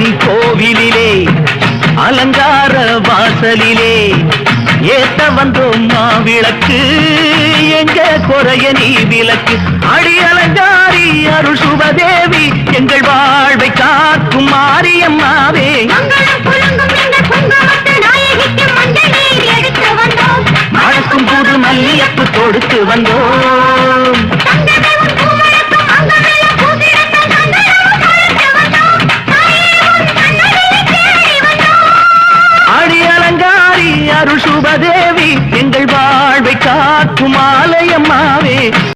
இருக்கும் கோவிலிலே அலங்கார வாசலிலே ஏத்த வந்தோம் மாவிளக்கு எங்க குறைய நீ விளக்கு? அடி அலங்காரி அருள் சுபதேவி எங்கள் வாழ்வை காக்கும் மாரியம்மாவே. மணக்கும் புது மல்லியப்பு கொடுத்து வந்தோம். தேவி எங்கள் வாழ்வை காக்கும் ஆலயம்மாவே.